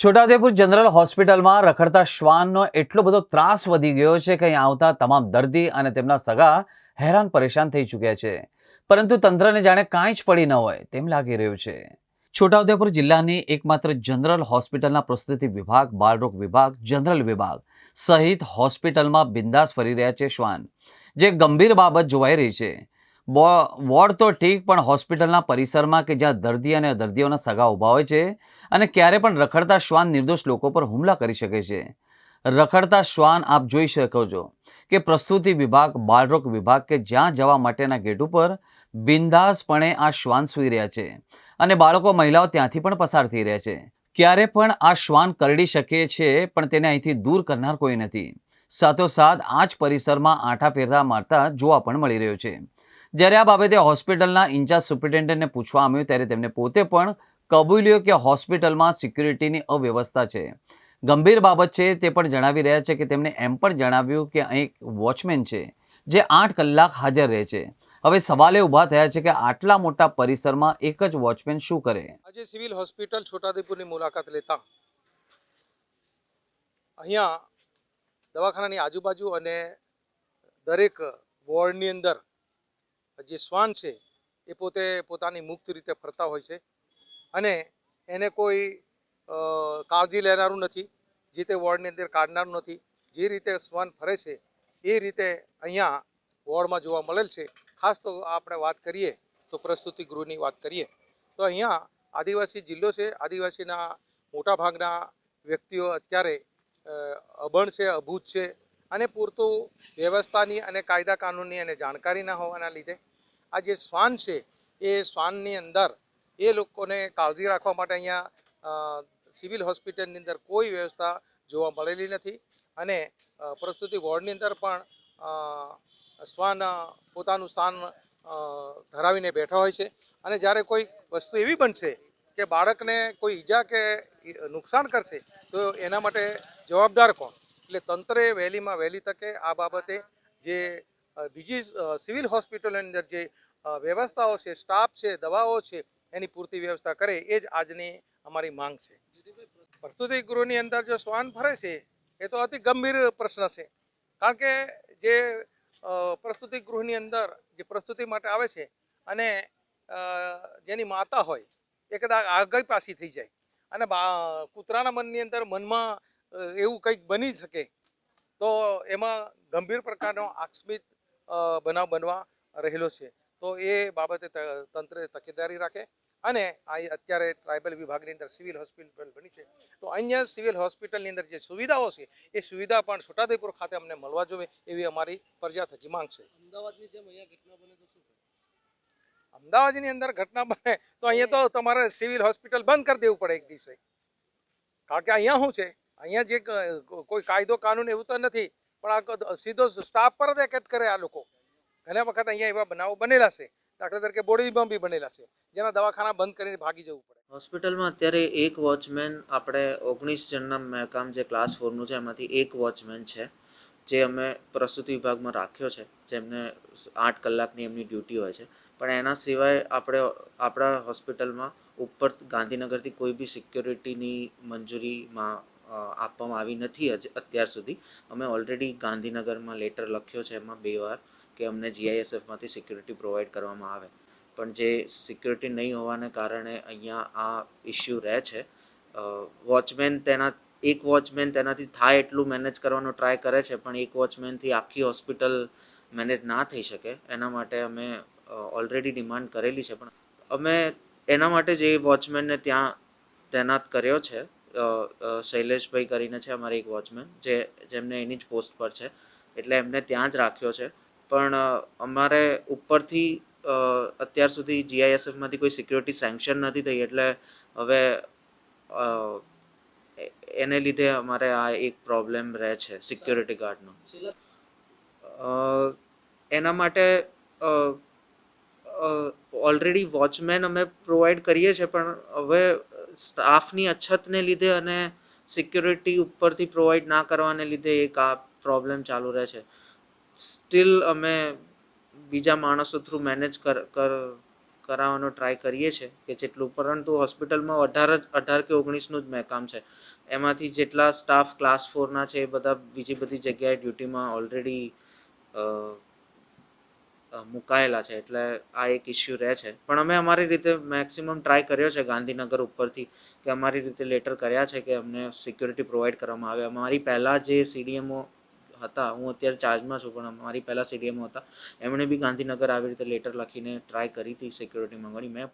Chhota Udepur general હોસ્પિટલમાં રખડતા શ્વાનનો એટલો બધો ત્રાસ વધી ગયો છે કે અહીં આવતા તમામ દર્દી અને તેમના સગા હેરાન પરેશાન થઈ ચૂક્યા છે. પરંતુ તંત્રને જાણે કાંઈ જ પડી ન હોય તેમ લાગી રહ્યું છે. છોટાઉદેપુર જિલ્લાની એકમાત્ર જનરલ હોસ્પિટલના પ્રસ્તુતિ વિભાગ, બાળરોગ વિભાગ, જનરલ વિભાગ સહિત હોસ્પિટલમાં બિંદાસ ફરી રહ્યા છે શ્વાન, જે ગંભીર બાબત જોવાઈ રહી છે. વોર્ડ તો ઠીક, પણ હોસ્પિટલના પરિસરમાં કે જ્યાં દર્દી અને દર્દીઓના સગા ઊભા હોય છે અને ક્યારે પણ રખડતા શ્વાન નિર્દોષ લોકો પર હુમલા કરી શકે છે. રખડતા શ્વાન આપ જોઈ શકો છો કે પ્રસ્તુતિ વિભાગ, બાળરોગ વિભાગ કે જ્યાં જવા માટેના ગેટ ઉપર બિંદાસપણે આ શ્વાન સૂઈ રહ્યા છે અને બાળકો, મહિલાઓ ત્યાંથી પણ પસાર થઈ રહ્યા છે. ક્યારે પણ આ શ્વાન કરડી શકે છે, પણ તેને અહીંથી દૂર કરનાર કોઈ નથી. સાથોસાથ આ જ પરિસરમાં આંઠા ફેરતા મારતા જોવા પણ મળી રહ્યો છે. જ્યારે આ બાબતે હોસ્પિટલના ઇન્ચાર્જ સુપ્રિન્ટેન્ડન્ટને પૂછવા આવ્યું ત્યારે તેમણે પોતે પણ કબૂલ્યો કે હોસ્પિટલમાં સિક્યુરિટીની અવ્યવસ્થા છે. ગંભીર બાબત છે તે પણ જણાવી રહ્યા છે કે તેમણે એમ પણ જણાવ્યું કે અહીં વોચમેન છે, જે આઠ કલાક હાજર રહે છે. હવે સવાલે ઊભા થયા છે કે આટલા મોટા પરિસરમાં એક જ વોચમેન શું કરે? આજે સિવિલ હોસ્પિટલ છોટાદેપુરની મુલાકાત લેતા અહીંયા દવાખાનાની આજુબાજુ અને દરેક વોર્ડની અંદર જે શ્વાન છે, એ પોતે પોતાની મુક્ત રીતે ફરતા હોય છે. અને એને કોઈ કાળજી લેનારું નથી, જે તે વોર્ડની અંદર કાઢનારું નથી. જે રીતે શ્વાન ફરે છે, એ રીતે અહીંયા વોર્ડમાં જોવા મળેલ છે. ખાસ તો આપણે વાત કરીએ, તો પ્રસ્તુતિ ગૃહની વાત કરીએ, તો અહીંયા આદિવાસી જિલ્લો છે. આદિવાસીના મોટા ભાગના વ્યક્તિઓ અત્યારે અભણ છે, અભૂત છે. અને પૂરતું વ્યવસ્થાની અને કાયદા કાનૂનની અને જાણકારી ના હોવાના લીધે આ જે શ્વાન છે, એ શ્વાનની અંદર એ લોકોને કાળજી રાખવા માટે અહીંયા સિવિલ હોસ્પિટલની અંદર કોઈ વ્યવસ્થા જોવા મળેલી નથી અને પ્રસ્તુતિ વોર્ડની અંદર પણ શ્વાન પોતાનું સ્થાન ધરાવીને બેઠા હોય છે. અને જ્યારે કોઈ વસ્તુ એવી બનશે કે બાળકને કોઈ ઈજા કે નુકસાન કરશે, તો એના માટે જવાબદાર કોણ? એટલે તંત્રે વહેલીમાં વહેલી તકે આ બાબતે જે બીજી સિવિલ હોસ્પિટલની અંદર જે વ્યવસ્થાઓ છે સ્ટાફ છે દવાઓ છે એની પૂરતી વ્યવસ્થા કરે એ જ આજની અમારી માંગ છે. પ્રસ્તુતિ ગૃહની અંદર જો શ્વાન ફરે છે એ તો અતિ ગંભીર પ્રશ્ન છે. કારણ કે જે પ્રસ્તુતિ ગૃહની અંદર જે પ્રસ્તુતિ માટે આવે છે અને જેની માતા હોય એ કદાચ આગળ પાછી થઈ જાય. અને કૂતરાના મનની અંદર મનમાં એવું કંઈક બની શકે તો એમાં ગંભીર પ્રકારનો આકસ્મિક અ, બનાવ બનવા રહેલો છે. તો એ બાબતે તંત્રે તકેદારી રાખે અને આ અત્યારે ટ્રાઇબલ વિભાગની અંદર સિવિલ હોસ્પિટલ બની છે. તો અહીંયા સિવિલ હોસ્પિટલની અંદર જે સુવિધાઓ છે એ સુવિધા પણ છોટાઉદેપુર ખાતે અમને મળવા જોઈએ એવી અમારી ફરજા થકી માંગ છે. અમદાવાદની જેમ અહીંયા ઘટના બને તો શું અમદાવાદની અંદર ઘટના બને તો અહીંયા તો તમારે સિવિલ હોસ્પિટલ બંધ કરી દેવું પડે એક દિવસે. કારણ કે અહીંયા શું છે? અહીંયા જે કોઈ કાયદો કાનૂન એવું તો નથી. પણ આ સીધો સ્ટાફ પર જ એકેટ કરે આ લોકો. ઘણા વખત અહીંયા એવા બનાવો બનેલા છે. દાખલા તરીકે બોડીમાં બી બનેલા છે. જેના દવાખાના બંધ કરીને ભાગી જવું પડે. હોસ્પિટલમાં અત્યારે એક વોચમેન આપણે ઓગણીસ જણના મહેકામ જે ક્લાસ ફોરનું છે, એમાંથી એક વોચમેન છે, જે અમે પ્રસ્તુતિ વિભાગમાં રાખ્યો છે. જેમને આઠ કલાકની એમની ડ્યુટી હોય છે. પણ એના સિવાય આપણે આપણા હોસ્પિટલમાં ઉપર ગાંધીનગરથી કોઈ બી સિક્યોરિટીની મંજૂરીમાં આપવામાં આવી નથી અત્યાર સુધી. અમે ઓલરેડી ગાંધીનગરમાં લેટર લખ્યો છે એમાં બે વાર કે અમને જીઆઈએસએફમાંથી સિક્યુરિટી પ્રોવાઈડ કરવામાં આવે. પણ જે સિક્યુરિટી નહીં હોવાને કારણે અહીંયા આ ઇશ્યુ રહે છે. વોચમેન તેના, એક વોચમેન તેનાથી થાય એટલું મેનેજ કરવાનો ટ્રાય કરે છે, પણ એક વોચમેનથી આખી હોસ્પિટલ મેનેજ ના થઈ શકે. એના માટે અમે ઓલરેડી ડિમાન્ડ કરેલી છે. પણ અમે એના માટે જે વોચમેનને ત્યાં તૈનાત કર્યો છે શૈલેષભાઈ કરીને છે અમારે એક વોચમેન, જે જેમને એની જ પોસ્ટ પર છે. એટલે એમને ત્યાં જ રાખ્યો છે. પણ અમારે ઉપરથી અત્યાર સુધી જીઆઈએસએફમાંથી કોઈ સિક્યુરિટી સેન્કશન નથી થઈ. એટલે હવે એને લીધે અમારે આ એક પ્રોબ્લેમ રહે છે સિક્યુરિટી ગાર્ડનો એના માટે ઓલરેડી વોચમેન અમે પ્રોવાઈડ કરીએ છીએ, પણ હવે સ્ટાફની અછતને લીધે અને સિક્યુરિટી ઉપરથી પ્રોવાઈડ ના કરવાને લીધે એક આ પ્રોબ્લેમ ચાલુ રહે છે. સ્ટીલ અમે બીજા માણસો થ્રુ મેનેજ કર કર, કરાવવાનો ટ્રાય કરીએ છીએ કે જેટલું, પરંતુ હોસ્પિટલમાં અઢાર જ, અઢાર કે ઓગણીસનું જ મેકામ છે. એમાંથી જેટલા સ્ટાફ ક્લાસ ફોરના છે એ બધા બીજી બધી જગ્યાએ ડ્યુટીમાં ઓલરેડી મુકાયેલા છે. એટલે આ એક ઇસ્યુ રહે છે. પણ અમે અમારી રીતે મેક્સિમમ ટ્રાય કર્યો છે ગાંધીનગર ઉપરથી કે અમારી રીતે લેટર કર્યા છે કે અમને સિક્યોરિટી પ્રોવાઈડ કરવામાં આવે. અમારી પહેલાં જે સીડીએમઓ હતા, હું અત્યારે ચાર્જમાં છું, પણ અમારી પહેલાં સીડીએમઓ હતા, એમણે બી ગાંધીનગર આવી રીતે લેટર લખીને ટ્રાય કરી હતી સિક્યોરિટી માંગવાની મેં